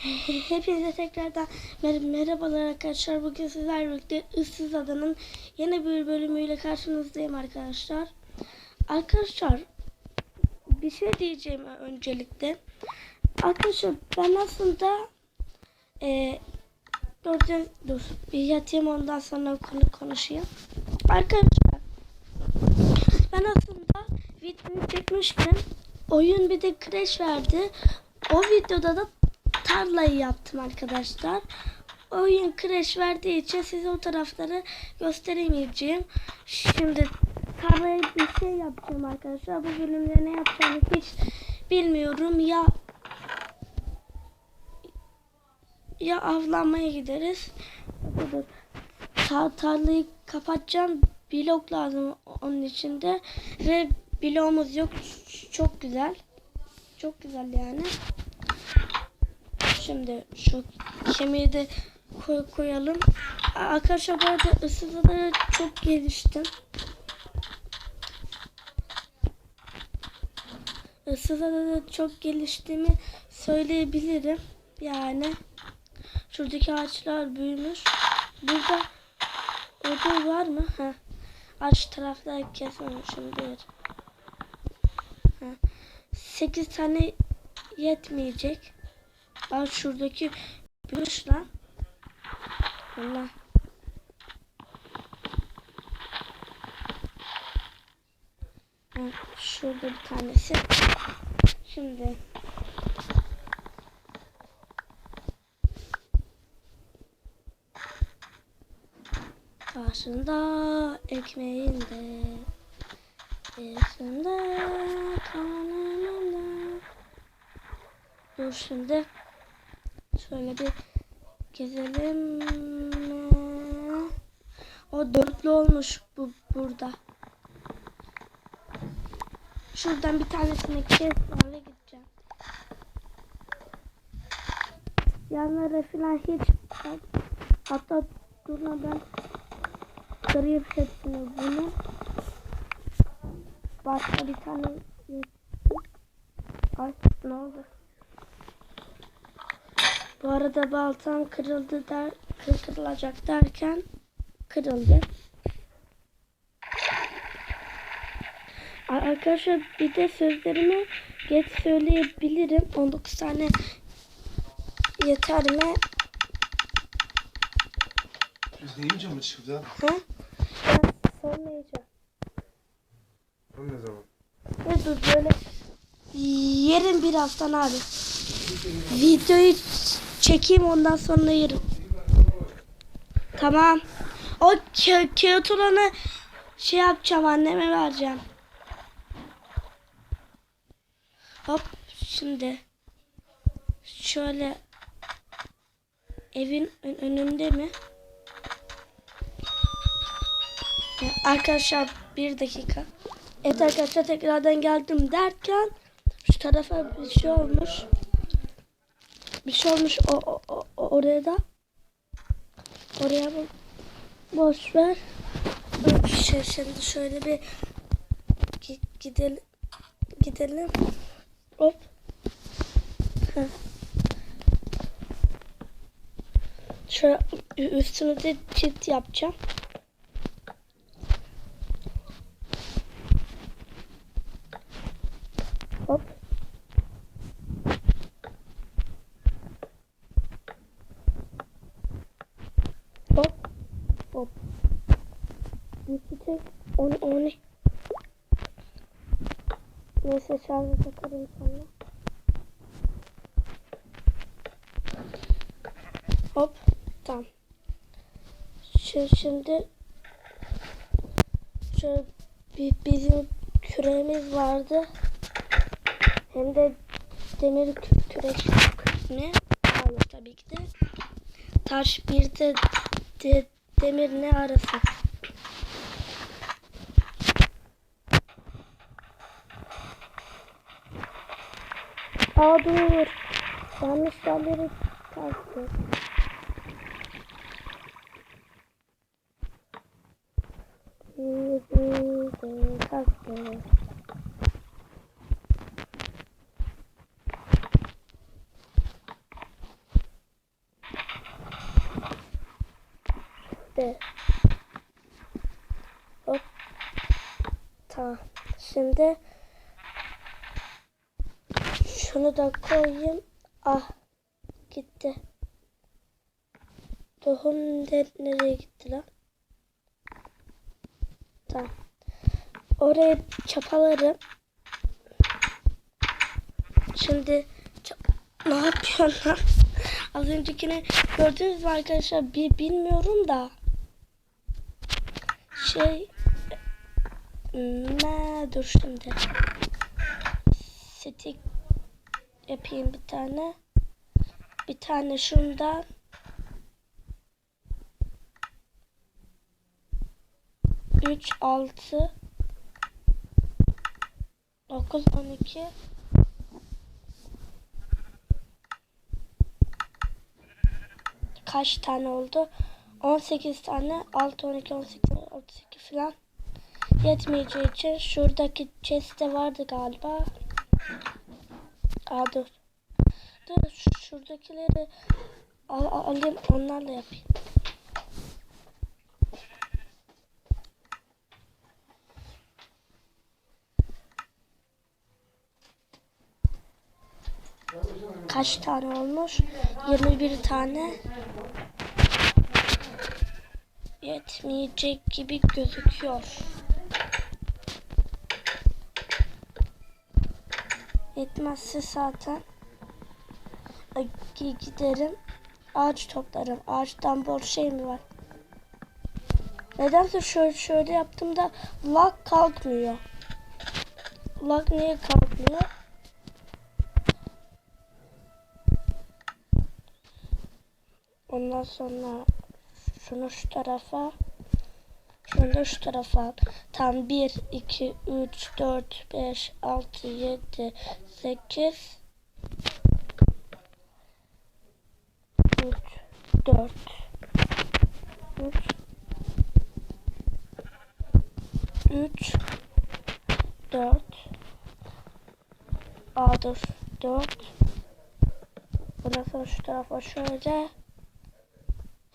Hepinize tekrardan mer- merhabalar arkadaşlar. Bugün sizlerle birlikte Issız Adanın yeni bir bölümüyle karşınızdayım arkadaşlar. Arkadaşlar bir şey diyeceğim öncelikle. Arkadaşlar ben aslında e, dur, dur, bir yatayım ondan sonra konu konuşayım. Arkadaşlar ben aslında videoyu çekmişken oyun bir de crash verdi. O videoda da tarlayı yaptım arkadaşlar. Oyun crash verdiği için size o tarafları gösteremeyeceğim. Şimdi tarlaya bir şey yapacağım arkadaşlar. Bu bölümde ne yapacağımı hiç bilmiyorum. Ya ya avlanmaya gideriz. Da ta tarlayı kapatacağım. Blok lazım onun içinde. Ve bloğumuz yok. Çok güzel. Çok güzel yani. Şimdi şu kemiği de koy, koyalım. Arkadaşlar bu arada ısıda çok geliştim. Isıda da çok geliştiğimi söyleyebilirim. Yani şuradaki ağaçlar büyümüş. Burada odun var mı? Ha. Ağaç tarafta kesmemişim bir. Ha. 8 tane yetmeyecek. Aa şuradaki lan. Allah. Şurada bir tanesi. Şimdi Karşında ekmeğinde Yaşında kanımında Dur şimdi Şöyle bir gezelim. O dörtlü olmuş bu burada. Şuradan bir tanesini kes sonra gideceğim. Yanlara falan hiç hatta durmadan kırayım hepsini bunu. Başka bir tane Ay ne oldu? Bu arada baltam kırıldı der, kırılacak derken kırıldı. Arkadaşlar bir de sözlerimi geç söyleyebilirim. 19 tane yeter mi? Biz ne yiyince mi çıktı? Ha? Ben sormayacağım. O ne zaman? Ne dur böyle yerim birazdan abi. Videoyu çekeyim ondan sonra yerim. Tamam. O ka kağıt olanı şey yapacağım anneme vereceğim. Hop şimdi şöyle evin ön- önünde mi? Ya Arkadaşlar bir dakika. Evet arkadaşlar tekrardan geldim derken şu tarafa bir şey olmuş. Bir şey olmuş o, o, o- oraya da. Oraya bak. Boş ver. Şey, şimdi şöyle bir gi- gidelim. Gidelim. Hop. Heh. Şöyle üstünü de çift yapacağım. Hop. Hop. Hop. Bitecek. Onu onu. Neyse şarjı takarım sonra. Hop. Tamam. Şu, şimdi şöyle bir, bizim küreğimiz vardı. Hem de demir kü- kürek mi? Hayır tabii ki de. Taş bir de, de demir ne arası? Aa dur. Yanlış yerlere kalktı. Kalktı. gitti. Hop. Tamam. Şimdi şunu da koyayım. Ah. Gitti. Tohum ne, nereye gitti lan? Tamam. Oraya çapalarım. Şimdi ne yapıyorsun lan? Az öncekini gördünüz mü arkadaşlar? Bir bilmiyorum da. Şey ne dur şimdi. Stick yapayım bir tane. Bir tane şundan. Üç, altı, dokuz, on iki. Kaç tane oldu? 18 tane. 6, 12, 18, 32 falan. Yetmeyeceği için şuradaki chest'te vardı galiba. Aa dur. Dur şu- şuradakileri al- alayım onlarla yapayım. Kaç tane olmuş? 21 tane. Yetmeyecek gibi gözüküyor. Yetmezse zaten giderim ağaç toplarım. Ağaçtan bol şey mi var? Nedense şöyle şöyle yaptığımda lag kalkmıyor. Lag niye kalkmıyor? Ondan sonra şunu şu tarafa şunu şu tarafa tam 1 2 3 4 5 6 7 8 3 4 3 3 4 Aa dur 4 Bundan sonra şu tarafa şöyle.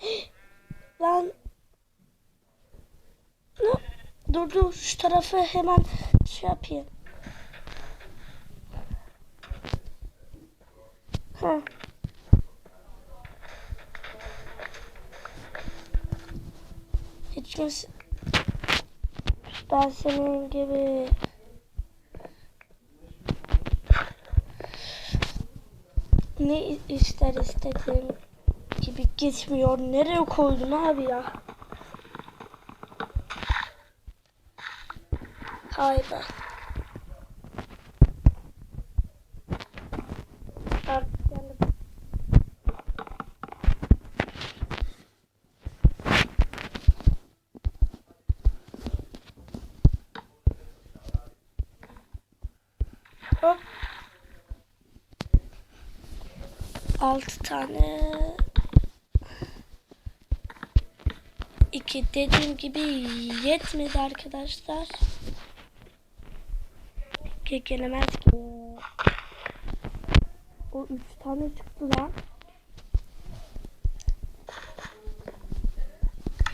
Lan. Dur dur şu tarafı hemen şey yapayım. Ha. Hiç kimse... Ben senin gibi... Ne ister istediğim gibi gitmiyor. Nereye koydun abi ya? Hop. Altı tane iki dediğim gibi yetmedi arkadaşlar. Gelemez ki. O üç tane çıktı lan.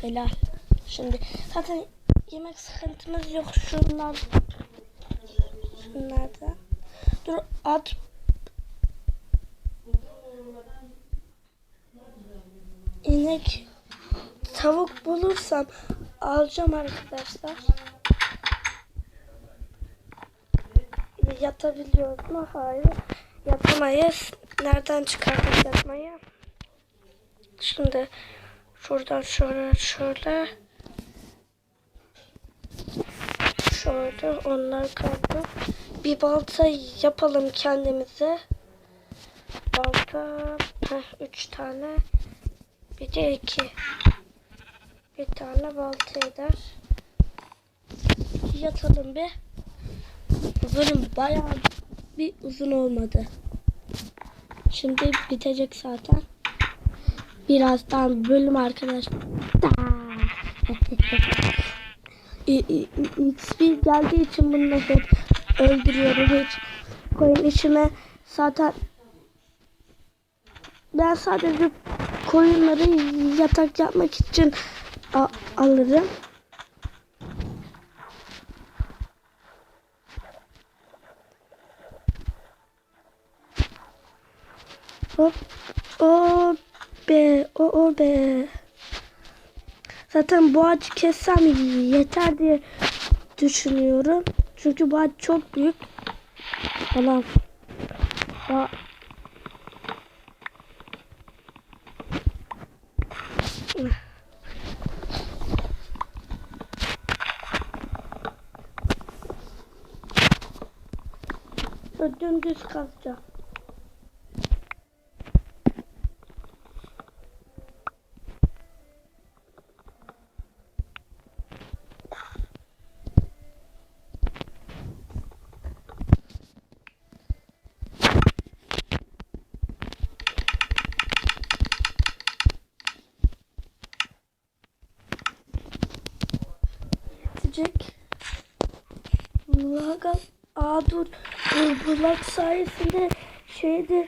Helal. Şimdi zaten yemek sıkıntımız yok. Şunlar şunlardan. Dur at. İnek tavuk bulursam alacağım arkadaşlar. Yatabiliyor mu? Hayır. Yatamayız. Nereden çıkardık yatmayı? Şimdi şuradan şöyle şöyle şöyle onlar kaldı. Bir balta yapalım kendimize. Balta heh, üç tane bir de iki. Bir tane balta eder. Yatalım bir. Bölüm bayağı bir uzun olmadı. Şimdi bitecek zaten. Birazdan bölüm arkadaşlar. İ- i- i- XP geldiği için bunu hep öldürüyorum hiç. Koyun içime zaten ben sadece koyunları yatak yapmak için alırım. Hop. O be. O o be. Zaten bu ağacı kessem yeter diye düşünüyorum. Çünkü bu ağaç çok büyük. Falan. Ba dümdüz kazacağım. Yetecek. Laga, aa dur, bu lag sayesinde şeyde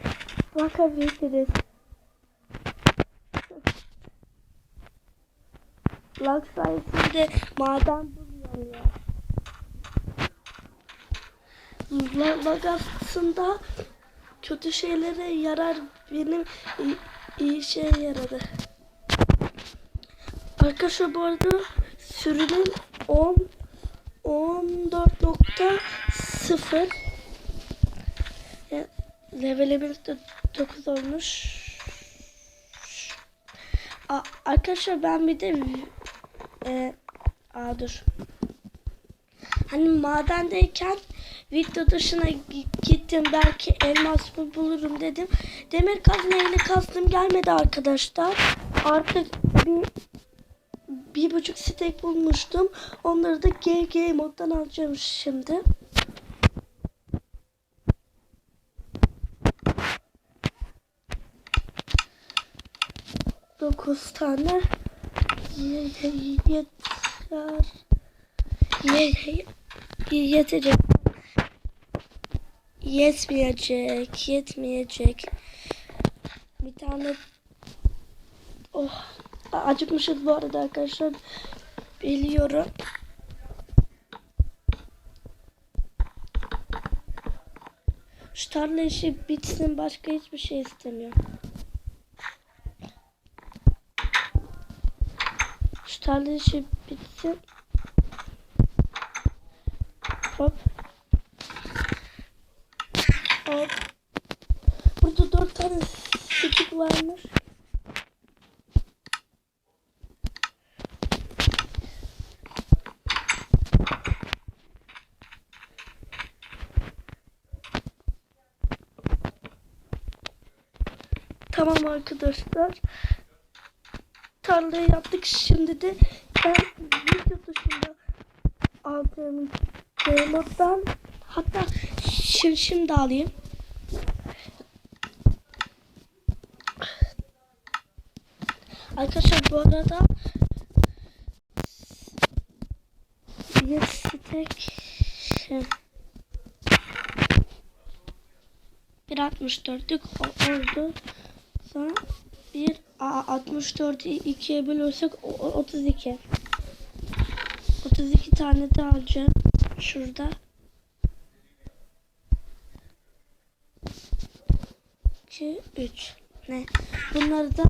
bakabiliriz. Lag sayesinde maden buluyor ya. Lag, lag aslında kötü şeylere yarar benim iyi, iyi şey yaradı. Arkadaşlar bu arada sürünün 10 14.0 Ya, Levelimiz de 9 olmuş. A, arkadaşlar ben bir de e, aa dur. Hani madendeyken video dışına gi- gittim belki elmas bulurum dedim. Demir kazmayla kazdım gelmedi arkadaşlar. Artık bir bir buçuk steak bulmuştum. Onları da GG moddan alacağım şimdi. Dokuz tane ye- ye- yeter. Ye- ye- yetecek. Yetmeyecek, yetmeyecek. Bir tane Oh, acıkmışız bu arada arkadaşlar. Biliyorum. Şu tarla işi bitsin başka hiçbir şey istemiyorum. Şu tarla işi bitsin. Hop. Hop. Burada dört tane sikik varmış. Tamam arkadaşlar. Tarlayı yaptık. Şimdi de ben video dışında aldığım remote'dan hatta şimdi, şimdi alayım. Arkadaşlar bu arada stek şey, 1.64'lük o- oldu. Sonra 1 64'ü 2'ye bölürsek o- o- 32. 32 tane de alacağım. Şurada. İki, üç. Ne? Bunları da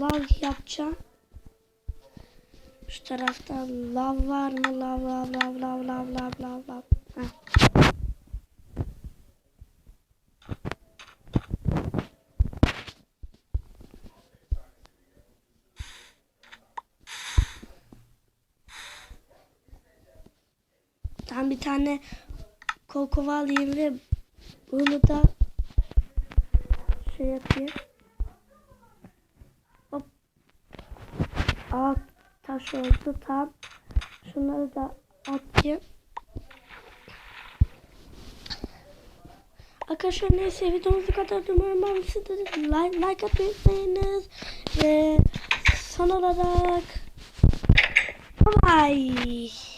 lav yapacağım. Şu tarafta lav var mı? Lav, lav, lav, lav, lav, lav, lav, lav. Heh. Ben bir tane kokova alayım ve bunu da şey yapayım. Hop. Aa taş oldu tam. Şunları da atayım. Arkadaşlar neyse videomuz bu kadar. Umarım de like, like atmayı. Ve son olarak bye bye.